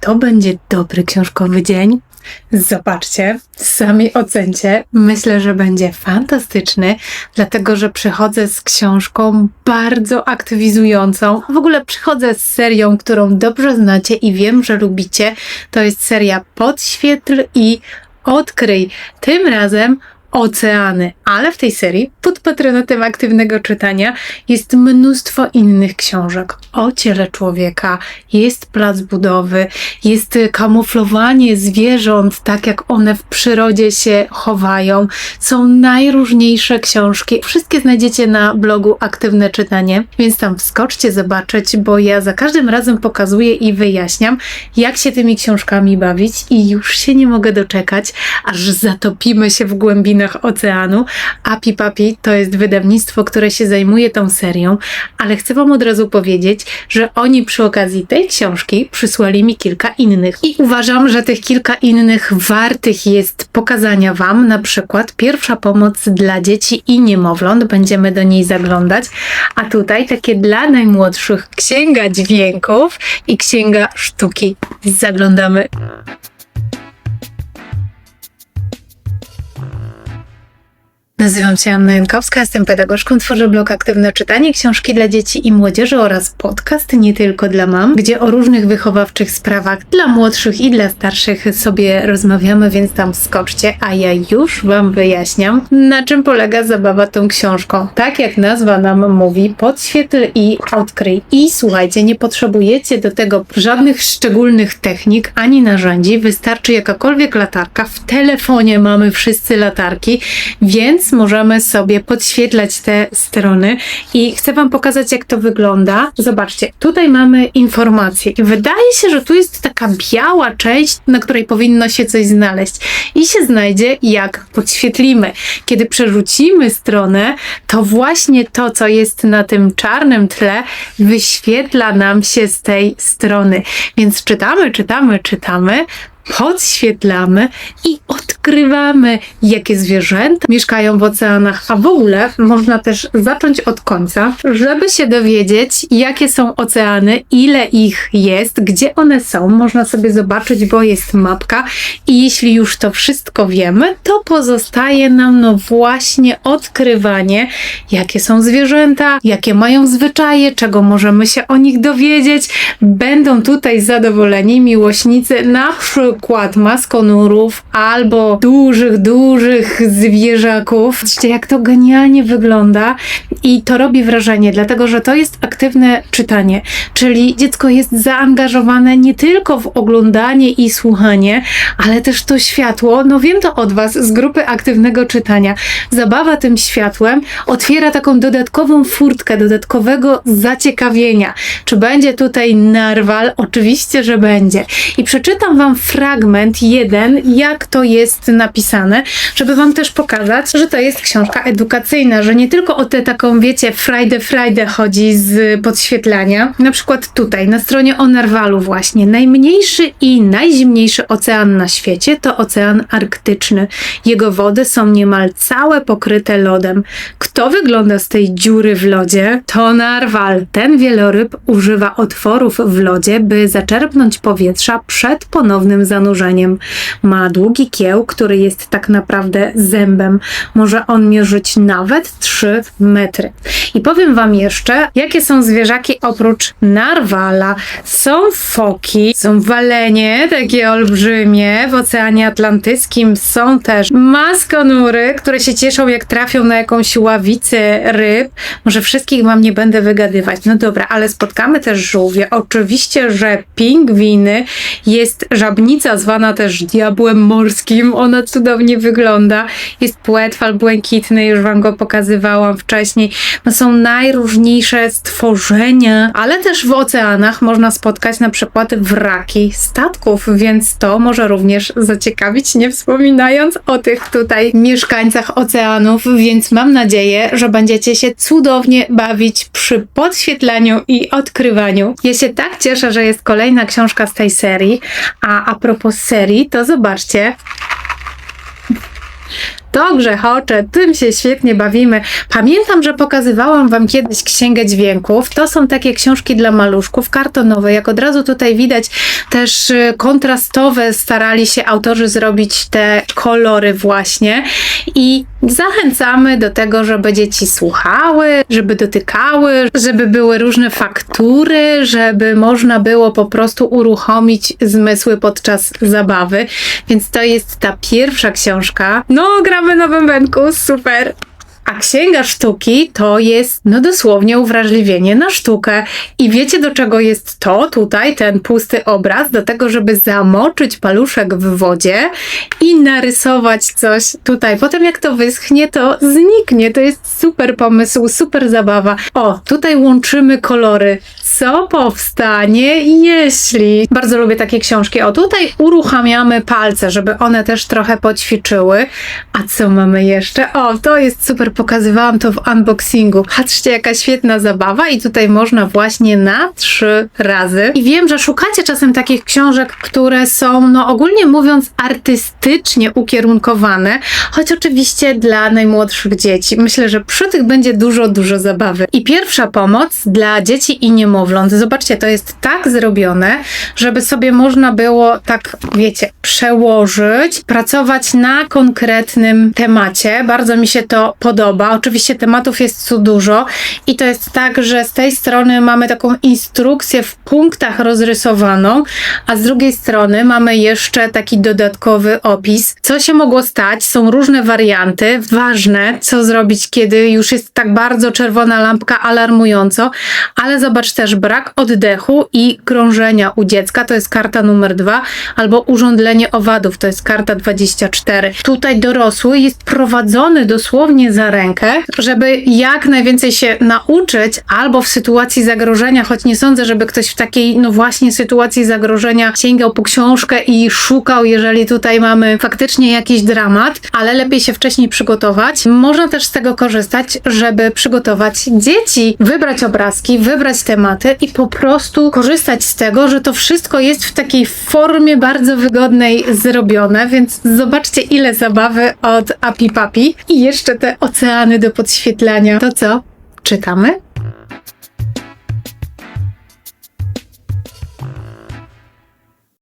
To będzie dobry książkowy dzień? Zobaczcie, sami ocencie. Myślę, że będzie fantastyczny, dlatego że przychodzę z książką bardzo aktywizującą. W ogóle przychodzę z serią, którą dobrze znacie i wiem, że lubicie. To jest seria Podświetl i Odkryj. Tym razem oceany, ale w tej serii pod patronatem aktywnego czytania jest mnóstwo innych książek o ciele człowieka, jest plac budowy, jest kamuflowanie zwierząt, tak jak one w przyrodzie się chowają. Są najróżniejsze książki. Wszystkie znajdziecie na blogu Aktywne Czytanie, więc tam wskoczcie zobaczyć, bo ja za każdym razem pokazuję i wyjaśniam, jak się tymi książkami bawić i już się nie mogę doczekać, aż zatopimy się w głębinach oceanu. Api Papi to jest wydawnictwo, które się zajmuje tą serią, ale chcę Wam od razu powiedzieć, że oni przy okazji tej książki przysłali mi kilka innych. I uważam, że tych kilka innych wartych jest pokazania Wam, na przykład pierwsza pomoc dla dzieci i niemowląt, będziemy do niej zaglądać, a tutaj takie dla najmłodszych księga dźwięków i księga sztuki. Zaglądamy. Nazywam się Anna Jankowska, jestem pedagogzką, tworzę blog Aktywne Czytanie, książki dla dzieci i młodzieży oraz podcast nie tylko dla mam, gdzie o różnych wychowawczych sprawach dla młodszych i dla starszych sobie rozmawiamy, więc tam skoczcie, a ja już Wam wyjaśniam, na czym polega zabawa tą książką. Tak jak nazwa nam mówi, podświetl i odkryj. I słuchajcie, nie potrzebujecie do tego żadnych szczególnych technik ani narzędzi, wystarczy jakakolwiek latarka. W telefonie mamy wszyscy latarki, więc możemy sobie podświetlać te strony i chcę Wam pokazać, jak to wygląda. Zobaczcie, tutaj mamy informacje i wydaje się, że tu jest taka biała część, na której powinno się coś znaleźć i się znajdzie, jak podświetlimy. Kiedy przerzucimy stronę, to właśnie to, co jest na tym czarnym tle, wyświetla nam się z tej strony. Więc czytamy, czytamy, czytamy, podświetlamy i odkrywamy, jakie zwierzęta mieszkają w oceanach, a w ogóle można też zacząć od końca, żeby się dowiedzieć, jakie są oceany, ile ich jest, gdzie one są. Można sobie zobaczyć, bo jest mapka i jeśli już to wszystko wiemy, to pozostaje nam no właśnie odkrywanie, jakie są zwierzęta, jakie mają zwyczaje, czego możemy się o nich dowiedzieć. Będą tutaj zadowoleni miłośnicy na przykład przykład maskonurów albo dużych, dużych zwierzaków. Zobaczcie, jak to genialnie wygląda i to robi wrażenie, dlatego że to jest aktywne czytanie, czyli dziecko jest zaangażowane nie tylko w oglądanie i słuchanie, ale też to światło, no wiem to od Was z grupy aktywnego czytania. Zabawa tym światłem otwiera taką dodatkową furtkę, dodatkowego zaciekawienia. Czy będzie tutaj narwal? Oczywiście, że będzie. I przeczytam Wam fragment fragment jeden, jak to jest napisane, żeby Wam też pokazać, że to jest książka edukacyjna, że nie tylko o tę taką, wiecie, Friday Friday chodzi z podświetlania. Na przykład tutaj, na stronie o narwalu właśnie, najmniejszy i najzimniejszy ocean na świecie to ocean arktyczny. Jego wody są niemal całe pokryte lodem. Kto wygląda z tej dziury w lodzie? To narwal. Ten wieloryb używa otworów w lodzie, by zaczerpnąć powietrza przed ponownym zanurzeniem zanurzeniem. Ma długi kieł, który jest tak naprawdę zębem. Może on mierzyć nawet 3 metry. I powiem Wam jeszcze, jakie są zwierzaki oprócz narwala. Są foki, są walenie, takie olbrzymie. W Oceanie Atlantyckim są też maskonury, które się cieszą, jak trafią na jakąś ławicę ryb. Może wszystkich Wam nie będę wygadywać. No dobra, ale spotkamy też żółwie. Oczywiście, że pingwiny jest żabnica zwana też diabłem morskim. Ona cudownie wygląda. Jest płetwal błękitny, już wam go pokazywałam wcześniej. No są najróżniejsze stworzenia, ale też w oceanach można spotkać na przykład wraki statków, więc to może również zaciekawić, nie wspominając o tych tutaj mieszkańcach oceanów, więc mam nadzieję, że będziecie się cudownie bawić przy podświetlaniu i odkrywaniu. Ja się tak cieszę, że jest kolejna książka z tej serii, a a propos serii, to zobaczcie. to grzechocze, tym się świetnie bawimy. Pamiętam, że pokazywałam Wam kiedyś Księgę Dźwięków. To są takie książki dla maluszków, kartonowe. Jak od razu tutaj widać, też y, kontrastowe starali się autorzy zrobić te kolory właśnie i zachęcamy do tego, żeby dzieci słuchały, żeby dotykały, żeby były różne faktury, żeby można było po prostu uruchomić zmysły podczas zabawy. Więc to jest ta pierwsza książka. No, gramy na bębenku, super! A księga sztuki to jest, no dosłownie, uwrażliwienie na sztukę. I wiecie, do czego jest to tutaj, ten pusty obraz? Do tego, żeby zamoczyć paluszek w wodzie i narysować coś tutaj. Potem, jak to wyschnie, to zniknie. To jest super pomysł, super zabawa. O, tutaj łączymy kolory. Co powstanie, jeśli. Bardzo lubię takie książki. O, tutaj uruchamiamy palce, żeby one też trochę poćwiczyły. A co mamy jeszcze? O, to jest super pokazywałam to w unboxingu. Patrzcie, jaka świetna zabawa i tutaj można właśnie na trzy razy. I wiem, że szukacie czasem takich książek, które są, no ogólnie mówiąc, artystycznie ukierunkowane, choć oczywiście dla najmłodszych dzieci. Myślę, że przy tych będzie dużo, dużo zabawy. I pierwsza pomoc dla dzieci i niemowląt. Zobaczcie, to jest tak zrobione, żeby sobie można było tak, wiecie, przełożyć, pracować na konkretnym temacie. Bardzo mi się to podoba. Oczywiście tematów jest tu dużo i to jest tak, że z tej strony mamy taką instrukcję w punktach rozrysowaną, a z drugiej strony mamy jeszcze taki dodatkowy opis. Co się mogło stać? Są różne warianty. Ważne, co zrobić, kiedy już jest tak bardzo czerwona lampka alarmująco, ale zobacz też brak oddechu i krążenia u dziecka, to jest karta numer dwa, albo urządlenie owadów, to jest karta 24. Tutaj dorosły jest prowadzony dosłownie za rękę, żeby jak najwięcej się nauczyć, albo w sytuacji zagrożenia, choć nie sądzę, żeby ktoś w takiej, no właśnie, sytuacji zagrożenia sięgał po książkę i szukał, jeżeli tutaj mamy faktycznie jakiś dramat, ale lepiej się wcześniej przygotować. Można też z tego korzystać, żeby przygotować dzieci, wybrać obrazki, wybrać tematy i po prostu korzystać z tego, że to wszystko jest w takiej formie bardzo wygodnej zrobione, więc zobaczcie ile zabawy od Api Papi i jeszcze te oceany do podświetlania. To co? Czytamy?